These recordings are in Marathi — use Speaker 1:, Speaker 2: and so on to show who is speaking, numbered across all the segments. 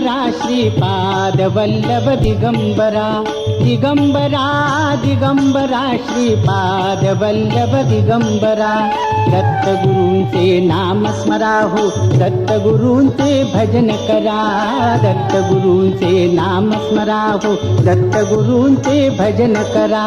Speaker 1: दिगंबरा श्रीपाद वल्लभ दिगंबरा दिगंबरा दिगंबरा श्रीपाद वल्लभ दिगंबरा दत्तगुरूंचे नाम स्मरा हो दत्तगुरूंचे भजन करा दत्तगुरूंचे नाम स्मरा हो दत्तगुरूंचे भजन करा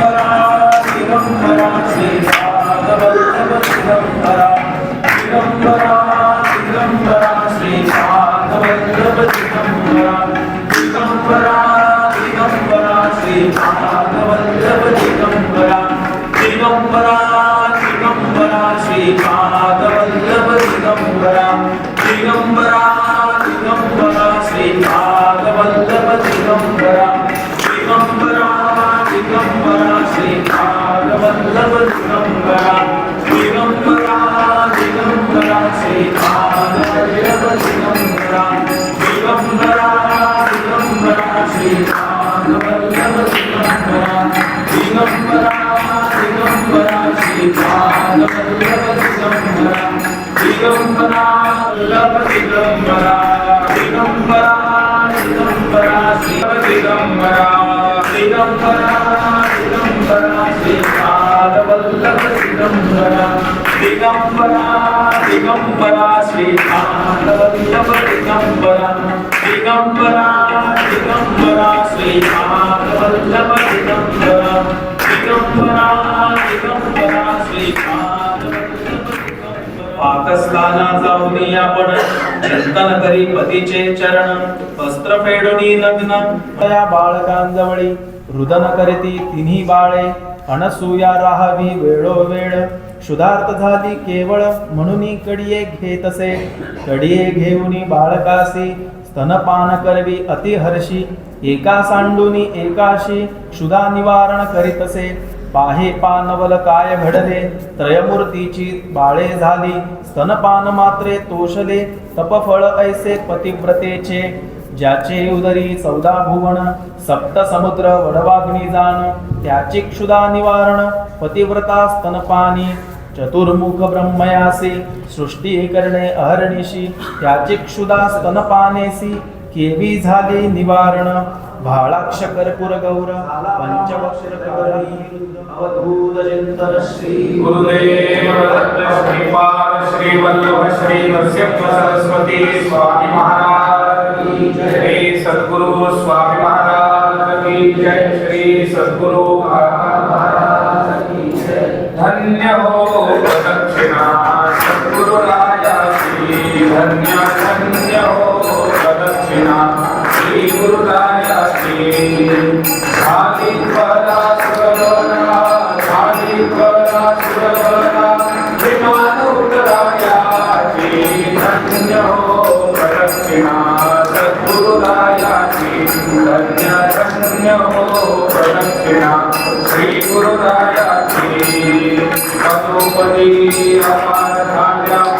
Speaker 2: చిదంబరా చిదంబరా శ్రీ పాదవల్లభ చిదంబరా చిదంబరా చిదంబరా శ్రీ పాదవల్లభ చిదంబరా दिगंबरा श्री दिगंबरा दिगंबरा दिगंबरा श्री दिगंबरा दिगंबरा दिगंबरा श्री पाकस्नाना जाऊनी आपण चिंतन करी पतीचे चरण वस्त्र फेडुनी लग्न. या बाळकांजवळी रुदन करीती तिन्ही बाळे अनसूया राहावी वेळोवेळ. क्षुधार्थ झाली केवळ म्हणून कडिये घेतसे कडिये घेऊनी बाळकासी स्तनपान करवी अतिहर्षी एका सांडूनी एकाशी क्षुधा निवारण करीतसे पाहे पानवल काय घडले त्रयमूर्तीची बाळे झाली स्तनपान मात्रे तोषले तपफळ ऐसे पतिव्रतेचे. ज्याचे उदरी चौदा भुवन सप्त समुद्र वडवाग्नी जाण त्याची क्षुधा निवारण पतिव्रता स्तनपानी चतुर्मुख ब्रह्मयासी सृष्टी करणे अहर्निशी त्याची क्षुधा स्तनपानेसी केवी झाली निवारण भाळाक्ष कर्पूर गौर चिंतन श्री
Speaker 3: गुरुदेव दत्त श्रीपाद श्री वल्लभ श्री नरसिंह सरस्वती स्वामी महाराज की जय। श्री सद्गुरु स्वामी महाराज की जय। श्री सद्गुरु महाराज की जय। धन्य हो श्री गुरुरायाची पदोपदी अपार झाल्या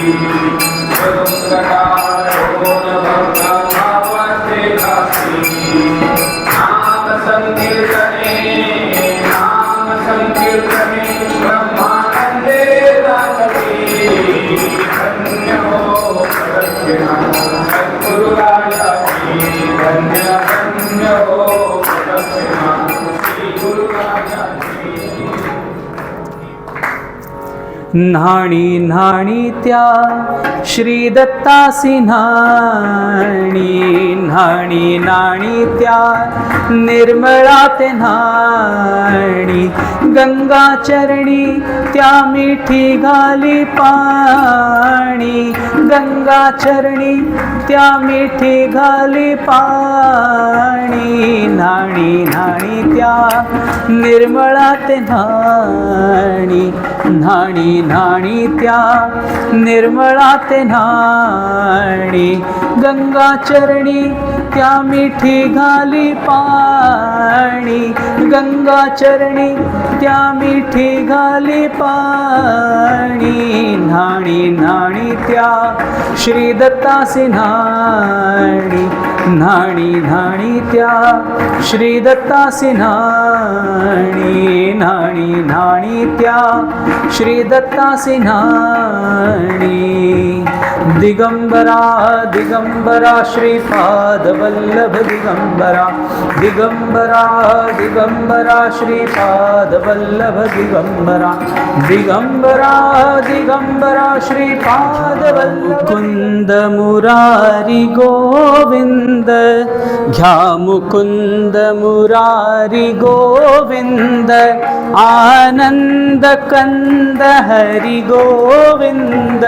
Speaker 3: पदोपदी अपार
Speaker 4: न्हाणी न्हाणी त्या श्री दत्तासी न्हाणी न्हाणी नाणी त्या निर्मळा ते न्हाणी गंगाचरणी त्या मिठी घाली पाणी गंगा गंगाचरणी त्या मिठी घाली पाणी न्हाणी न्हाणी त्या निर्मळा ते न्हाणी न्हाणी न्हाणी त्या निर्मळा ते न्हाणी गंगाचरणी त्या मिठी घाली पाणी. गंगाचरणी त्या मिठी घाली पाणी. न्हाणी न्हाणी त्या श्री दत्तासी न्हाणी न्हाणी न्हाणी त्या. श्री दत्तासी न्हाणी न्हाणी न्हाणी त्या. श्री दत्तासी न्हाणी दिगंबरा दिगंबरा श्रीपाद वल्लभ दिगंबरा दिगंबरा दिगंबरा श्रीपाद वल्लभ दिगंबरा दिगंबरा दिगंबरा श्रीपाद वल्लभ कुंद मुरारी गोविंद घ्या मुकुंद मुरारी गोविंद आनंद कंद हरि गोविंद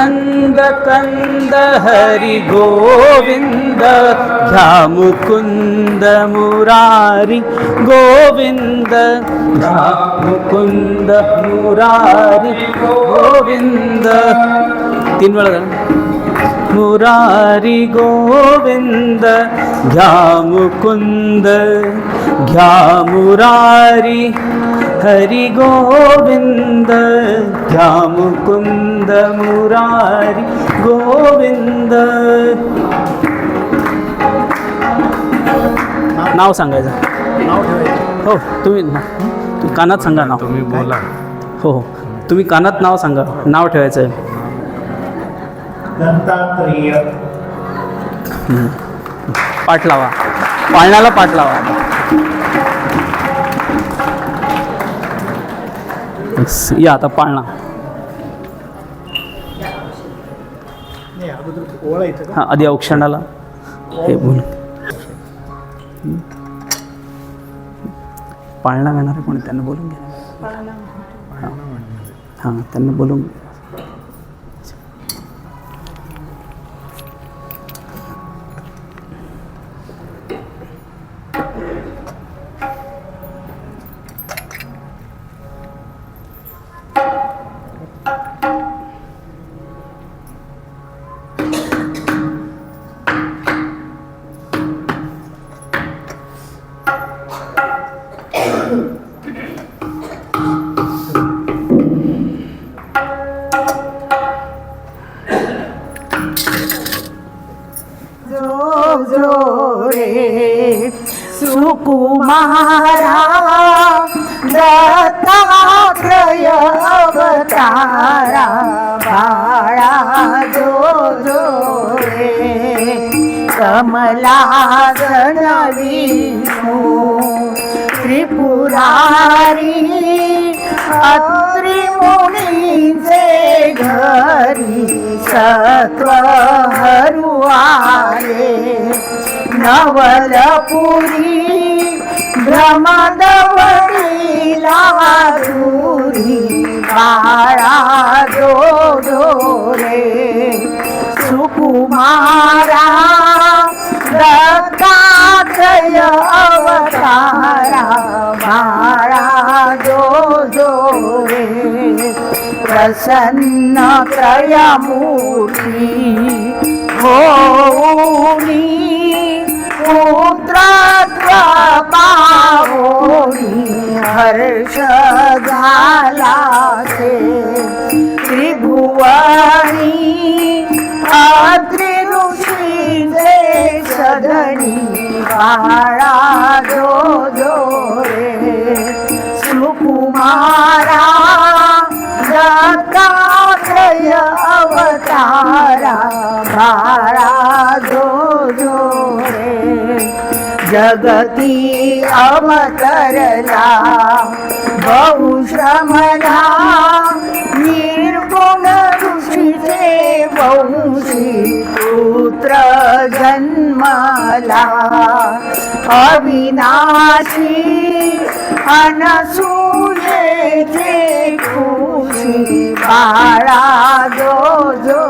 Speaker 4: आनंद कंद हरि गोविंद घ्या मुकुंद मुरारी गोविंद घ्या मुकुंद मुरारी गोविंद तीन वेळा झालं. मुरारी गोविंद घ्या मुकुंद घ्या मुरारी हरी गोविंद घ्या मुकुंद मुरारी गोविंद. नाव सांगायचं? हो तुम्ही तुम्ही कानात सांगा नाव. तुम्ही बोला. हो हो. तुम्ही कानात नाव सांगा नाव ठेवायचं आहे
Speaker 5: दत्तात्रेय
Speaker 4: पाठ लावा. पाळण्याला पाठ लावा. या आता पाळणा. हां आधी औक्षणाला. हे बोल. पाळणा घेणारे कोणी त्यांना बोलून घ्या. हां हां त्यांना बोलून
Speaker 6: कमला हो, त्रिपुरारी अत्रिमुनीचे घरी सत्व हरुआले नवलपुरी भ्रमदवडीला लाधुरी काळा जो जो रे. सुकुमारा दत्तात्रय अवतारा बाळा जो जो रे प्रसन्न त्रयमूर्ती होऊनी पुत्रत्व पावोनी हर्ष झाला ते त्रिभुवनी अत्रि ऋषीचे सदनी बाळा जो जो रे। सुकुमारा दत्तात्रय अवतारा बाळा जो जो रे। जगती अवतरला बहुश्रमला निर्गुण ऋषीचे वंशी पुत्र जन्मला. अविनाशी अनसूयेचे खुशी बाळा जो जो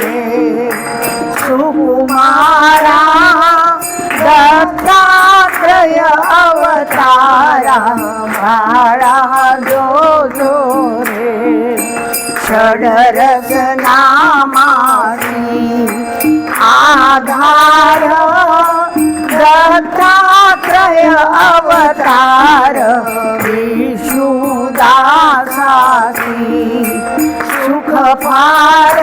Speaker 6: रे सुकुमारा दत्तात्रय अवतारा बाळा जो षडरस आधार दत्तात्रय अवतार विष्णुदासासी
Speaker 4: सुखपार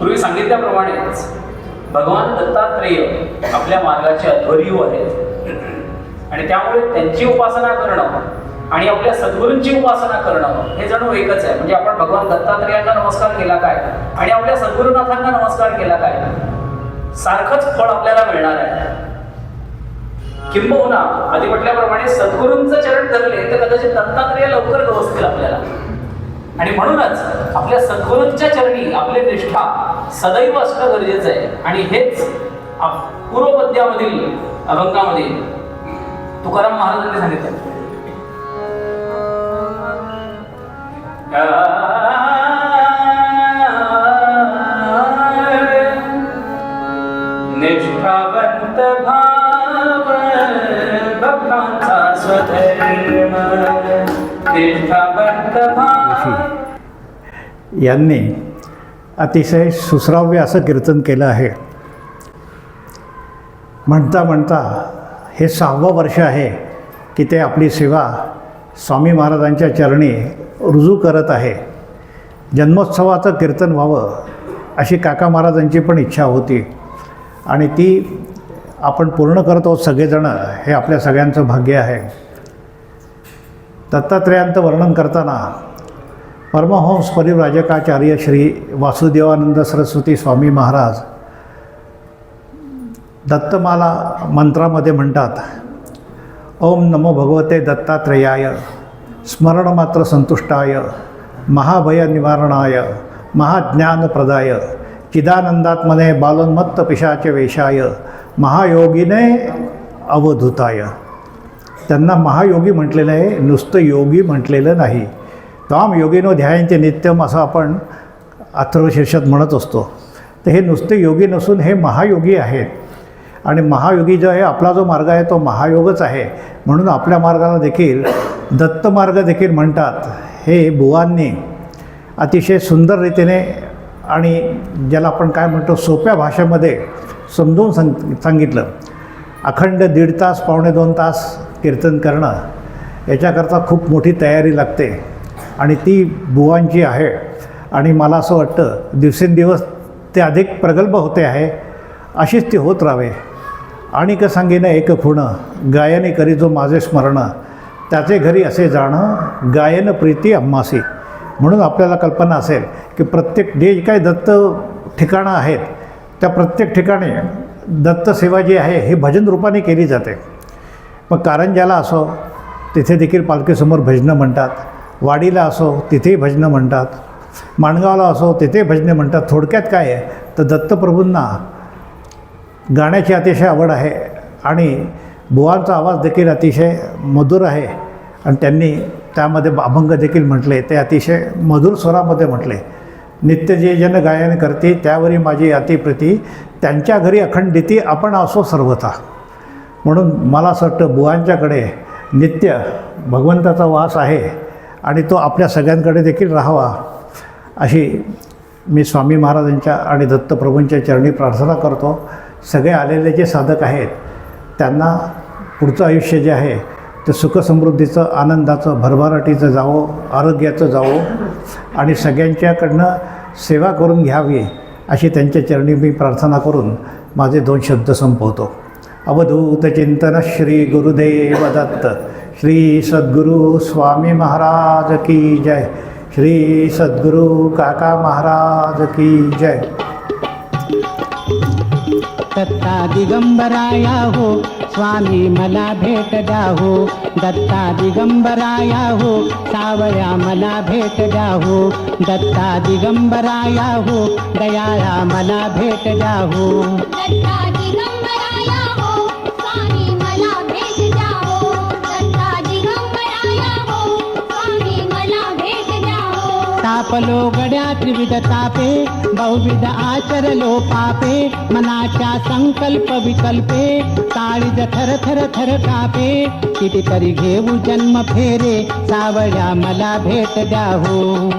Speaker 4: पूर्वी सांगितल्याप्रमाणेच भगवान दत्तात्रेय आपल्या मार्गाचे अध्वर्यू आहेत. आणि त्यामुळे त्यांची उपासना करणं आणि आपल्या सद्गुरूंची उपासना करणं हे जणू एकच आहे. म्हणजे आपण भगवान दत्तात्रेयांना नमस्कार केला काय? आणि आपल्या सद्गुरुनाथांना नमस्कार केला काय? सारखंच फळ आपल्याला मिळणार आहे. किंबहुना आधी म्हटल्याप्रमाणे सद्गुरूंचं चरण धरले तर कदाचित दत्तात्रेय लवकर गवसतील आपल्याला आणि म्हणूनच आपल्या सद्गुरूंच्या चरणी आपली निष्ठा सदैव असणं गरजेचं आहे. आणि हेच पूर्वपद्यामधील अभंगामध्ये तुकाराम महाराजांनी सांगितलं.
Speaker 5: यांनी अतिशय सुश्राव्य असं कीर्तन केलं आहे. म्हणता म्हणता हे सहावं वर्ष आहे की ते आपली सेवा स्वामी महाराजांच्या चरणी रुजू करत आहे. जन्मोत्सवाचं कीर्तन व्हावं अशी काका महाराजांची पण इच्छा होती आणि ती आपण पूर्ण करत आहोत सगळेजणं हे आपल्या सगळ्यांचं भाग्य आहे. दत्तात्रेयांचं वर्णन करताना परमहंस परिव्राजकाचार्य श्री वासुदेवानंद सरस्वती स्वामी महाराज दत्तमाला मंत्रामध्ये म्हणतात ओम नमो भगवते दत्तात्रेयाय स्मरणमात्र संतुष्टाय महाभय निवारणाय महाज्ञानप्रदाय चिदानंदात्मने बालोन्मत्त पिशाचे वेशाय महायोगीने अवधूताय. त्यांना महायोगी म्हटलेलं आहे नुसतं योगी म्हटलेलं नाही. त्वाम योगिनो ध्यायांचे नित्यम असं आपण अथर्वशीर्षात म्हणत असतो. तर हे नुसते योगी नसून हे महायोगी आहेत. आणि महायोगी जो आहे आपला जो मार्ग आहे तो महायोगच आहे. म्हणून आपल्या मार्गाला देखील दत्त मार्ग देखील म्हणतात. हे बुवांनी अतिशय सुंदर रीतीने आणि ज्याला आपण काय म्हणतो सोप्या भाषेमध्ये समजून सांग सांगितलं. अखंड दीड तास पावणे दोन तास कीर्तन करणं याच्याकरता खूप मोठी तयारी लागते. आणि ती बुवांची आहे. आणि मला असं वाटतं दिवसेंदिवस ते अधिक प्रगल्भ होते आहे अशीच ती होत राहावे. आणि क सांगेन एक खुणं गायने करी जो माझे स्मरण त्याचे घरी असे जाणं गायन प्रीती अम्मासी. म्हणून आपल्याला कल्पना असेल की प्रत्येक जे काही दत्त ठिकाणं आहेत त्या प्रत्येक ठिकाणी दत्त सेवा जी आहे हे भजन रूपाने केली जाते. मग कारंजाला असो तिथे देखील पालखीसमोर भजनं म्हणतात. वाडीला असो तिथेही भजनं म्हणतात. माणगावला असो तिथे भजने म्हणतात. थोडक्यात काय आहे? तर दत्तप्रभूंना गाण्याची अतिशय आवड आहे आणि बुवांचा आवाज देखील अतिशय मधुर आहे. आणि त्यांनी त्यामध्ये अभंग देखील म्हटले. ते अतिशय मधुर स्वरामध्ये म्हटले. नित्य जे जन गायन करते त्यावरी माझी अतिप्रती त्यांच्या घरी अखंडिती आपण असो सर्वथा. म्हणून मला असं वाटतं बुवांच्याकडे नित्य भगवंताचा वास आहे. आणि तो आपल्या सगळ्यांकडे देखील राहावा अशी मी स्वामी महाराजांच्या आणि दत्तप्रभूंच्या चरणी प्रार्थना करतो. सगळे आलेले जे साधक आहेत त्यांना पुढचं आयुष्य जे आहे ते सुखसमृद्धीचं आनंदाचं भरभराटीचं जावो आरोग्याचं जावो आणि सगळ्यांच्याकडनं सेवा करून घ्यावी अशी त्यांच्या चरणी मी प्रार्थना करून माझे दोन शब्द संपवतो. अवधूत चिंतन श्री गुरुदेव दत्त. श्री सद्गुरू स्वामी महाराज की जय। श्री सद्गुरू काका महाराज की जय।
Speaker 1: दत्ता दिगंबराया हो स्वामी मला भेट द्या हो दत्ता दिगंबराया हो सावया मला भेट द्या हो दत्ता दिगंबराया हो दयाळा मला भेट द्या हो
Speaker 7: हो
Speaker 1: त्रिविध तापे बहुविध आचरलो पापे मनाच्या संकल्प विकल्पे काळीज थर थर थर कापे. कितीतरी घेऊ जन्म फेरे सावळ्या मला भेट द्या हो.